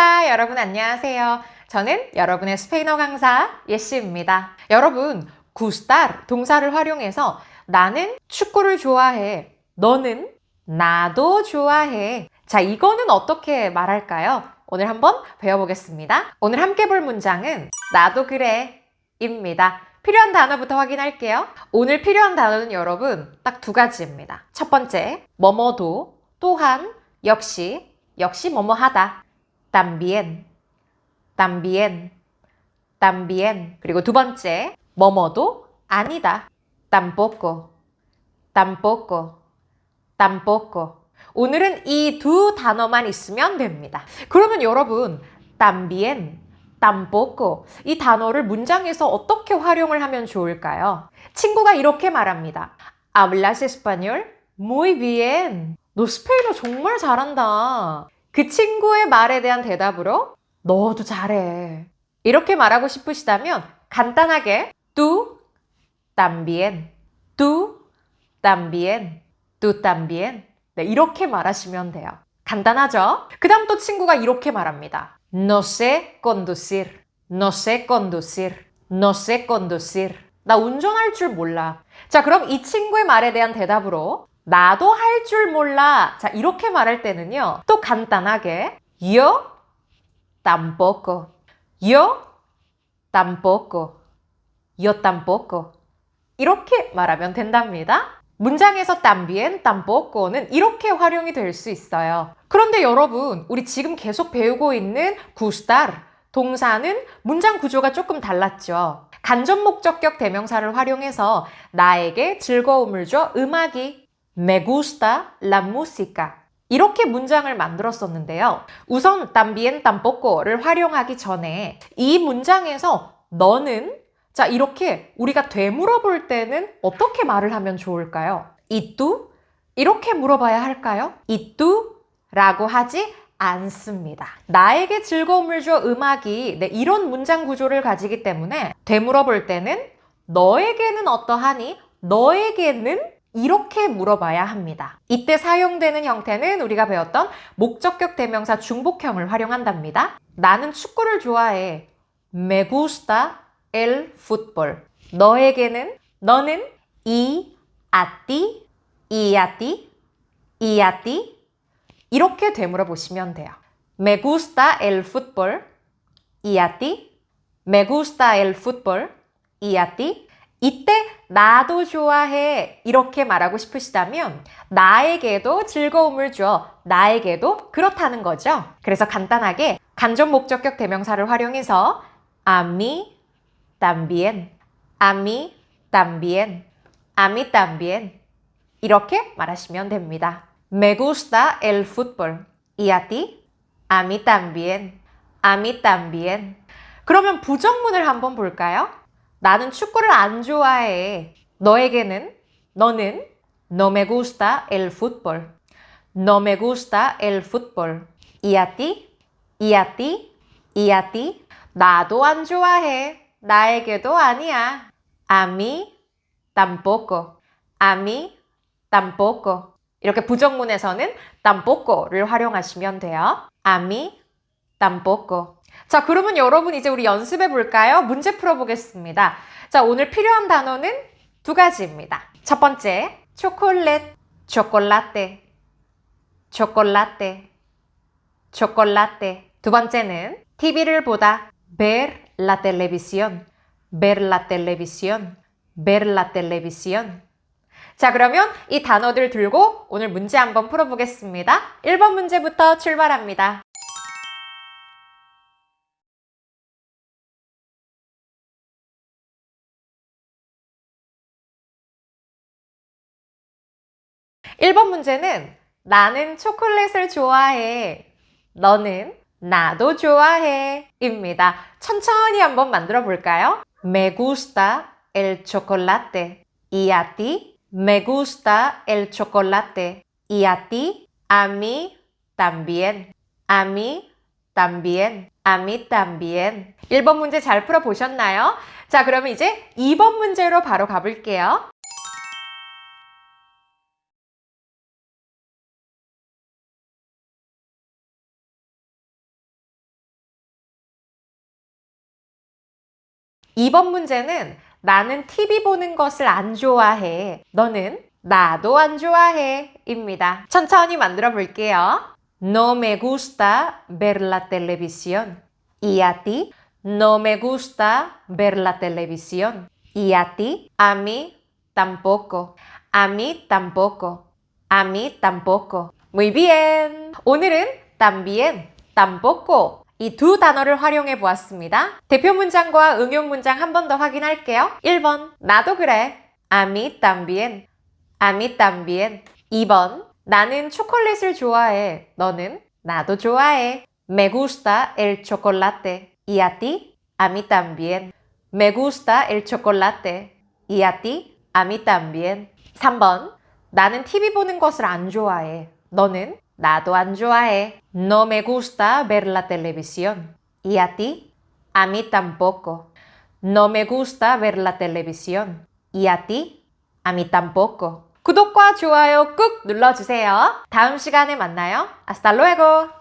홀라 여러분 안녕하세요. 저는 여러분의 스페인어 강사 예시입니다. 여러분 gustar 동사를 활용해서 나는 축구를 좋아해. 너는 나도 좋아해. 자, 이거는 어떻게 말할까요? 오늘 한번 배워보겠습니다. 오늘 함께 볼 문장은 나도 그래 입니다. 필요한 단어부터 확인할게요. 오늘 필요한 단어는 여러분 딱 두 가지입니다. 첫 번째, 뭐뭐도, 또한, 역시, 역시 뭐뭐 하다. También, también, también. 그리고 두 번째, 뭐뭐도 아니다. tampoco, tampoco, tampoco. 오늘은 이 두 단어만 있으면 됩니다. 그러면 여러분, también, tampoco 이 단어를 문장에서 어떻게 활용을 하면 좋을까요? 친구가 이렇게 말합니다. Hablas español? Muy bien. 너 스페인어 정말 잘한다. 그 친구의 말에 대한 대답으로 너도 잘해. 이렇게 말하고 싶으시다면 간단하게 tú también, tú también, tú también. 네, 이렇게 말하시면 돼요. 간단하죠? 그 다음 또 친구가 이렇게 말합니다. No sé conducir, no sé conducir, no sé conducir. 나 운전할 줄 몰라. 자, 그럼 이 친구의 말에 대한 대답으로 나도 할 줄 몰라. 자, 이렇게 말할 때는요. 또 간단하게 yo tampoco, yo tampoco, yo tampoco. 이렇게 말하면 된답니다. 문장에서 también, tampoco는 이렇게 활용이 될 수 있어요. 그런데 여러분, 우리 지금 계속 배우고 있는 gustar 동사는 문장 구조가 조금 달랐죠. 간접 목적격 대명사를 활용해서 나에게 즐거움을 줘 음악이 me gusta la música 이렇게 문장을 만들었었는데요. 우선 también, tampoco를 활용하기 전에 이 문장에서 너는 자, 이렇게 우리가 되물어 볼 때는 어떻게 말을 하면 좋을까요? ¿Y tú? 이렇게 물어봐야 할까요? ¿Y tú? 라고 하지 않습니다. 나에게 즐거움을 줘 음악이 네, 이런 문장 구조를 가지기 때문에 되물어 볼 때는 너에게는 어떠하니? 너에게는 이렇게 물어봐야 합니다. 이때 사용되는 형태는 우리가 배웠던 목적격 대명사 중복형을 활용한답니다. 나는 축구를 좋아해. Me gusta el fútbol. 너에게는 너는 ti, y a ti 이렇게 되물어 보시면 돼요. Me gusta el fútbol y a ti. Me gusta el fútbol y a ti. 이때 나도 좋아해 이렇게 말하고 싶으시다면 나에게도 즐거움을 줘 나에게도 그렇다는 거죠. 그래서 간단하게 간접 목적격 대명사를 활용해서 a mí también, a mí también, a mí también 이렇게 말하시면 됩니다. Me gusta el fútbol y a ti, a mí también, a mí también. 그러면 부정문을 한번 볼까요? 나는 축구를 안 좋아해. 너에게는 너는 no me gusta el fútbol. No me gusta el fútbol. Y a ti, y a ti, y a ti. 나도 안 좋아해. 나에게도 아니야. A mí tampoco. A mí tampoco. 이렇게 부정문에서는 tampoco를 활용하시면 돼요. A mí tampoco. 자, 그러면 여러분 이제 우리 연습해 볼까요? 문제 풀어 보겠습니다. 자, 오늘 필요한 단어는 두 가지입니다. 첫 번째, 초콜릿, 초콜라떼, 초콜라떼, 초콜라떼. 두 번째는 TV를 보다, ver la televisión, ver la televisión, ver la televisión. 자, 그러면 이 단어들 들고 오늘 문제 한번 풀어보겠습니다. 1번 문제부터 출발합니다. 일번 문제는 나는 초콜릿을 좋아해. 너는 나도 좋아해. 입니다. 천천히 한번 만들어 볼까요? Me gusta el chocolate. Y a ti? Me gusta el chocolate. Y a ti? A mí también. A mí también. A mí también. 1번 문제 잘 풀어 보셨나요? 자, 그러면 이제 2번 문제로 바로 가볼게요. 2번 문제는 나는 TV 보는 것을 안 좋아해. 너는 나도 안 좋아해. 입니다. 천천히 만들어 볼게요. No me gusta ver la televisión. Y a ti? No me gusta ver la televisión. Y a ti? A mí tampoco. A mí tampoco. A mí tampoco. Muy bien. 오늘은 también, tampoco 이 두 단어를 활용해 보았습니다. 대표 문장과 응용 문장 한 번 더 확인할게요. 1번. 나도 그래. A mí también. A mí también. 2번. 나는 초콜릿을 좋아해. 너는? 나도 좋아해. Me gusta el chocolate. Y a ti? A mí también. Me gusta el chocolate. Y a ti? A mí también. 3번. 나는 TV 보는 것을 안 좋아해. 너는? 나도 안 좋아해. No me gusta ver la televisión. ¿Y a ti? A mí tampoco. No me gusta ver la televisión. ¿Y a ti? A mí tampoco. 구독과 좋아요 꾹 눌러주세요. 다음 시간에 만나요. Hasta luego.